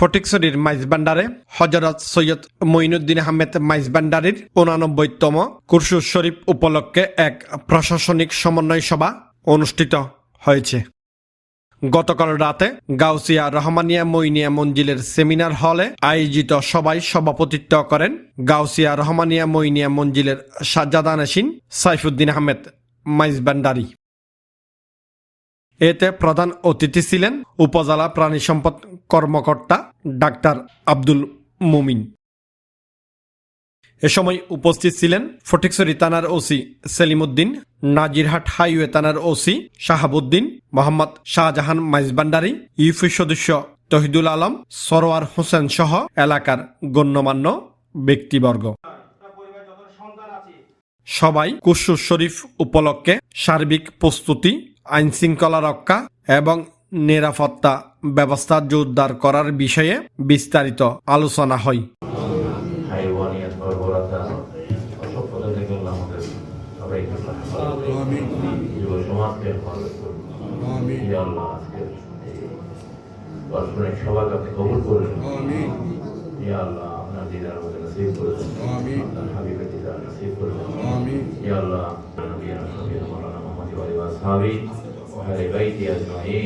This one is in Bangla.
ফটিকছড়ির মাইজবান্ডারে হজরত সৈয়দ মঈনুদ্দিন আহমেদ মাইজবান্ডারির উনানব্বইতম কুরসুর শরীফ উপলক্ষে এক প্রশাসনিক সমন্বয় সভা অনুষ্ঠিত হয়েছে। গতকাল রাতে গাউসিয়া রহমানিয়া মইনিয়া মঞ্জিলের সেমিনার হলে আয়োজিত সভায় সভাপতিত্ব করেন গাউসিয়া রহমানিয়া মইনিয়া মঞ্জিলের সাজ্জাদা নাসিন সাইফুদ্দিন আহমেদ মাইজবান্ডারি। এতে প্রধান অতিথি ছিলেন উপজেলা প্রাণী সম্পদ কর্মকর্তা ডাক্তার আব্দুল মুমিন। এ সময় উপস্থিত ছিলেন ফটিকছড়ি থানার O C Selimuddin Nazirhat highway থানার O C Shahabuddin, Mohammad Shahjahan Maizbhandari, U P সদস্য তহিদুল আলম, সরোয়ার হোসেন সহ এলাকার গণ্যমান্য ব্যক্তিবর্গ। সবাই কুসুর শরীফ উপলক্ষে সার্বিক প্রস্তুতি আইন শৃঙ্খলা রক্ষা এবং নিরাপত্তা ব্যবস্থা জোরদার করার বিষয়ে বিস্তারিত আলোচনা হয়। আল্লাহ কবুল করুন ইয়া আপনার দিদার মধ্যে নসিব করে দেন। আপনার হাবিবের দিদার নসিব করে মাওলানা মুহাম্মদ ওয়া আলিহি ওয়া আসহাবি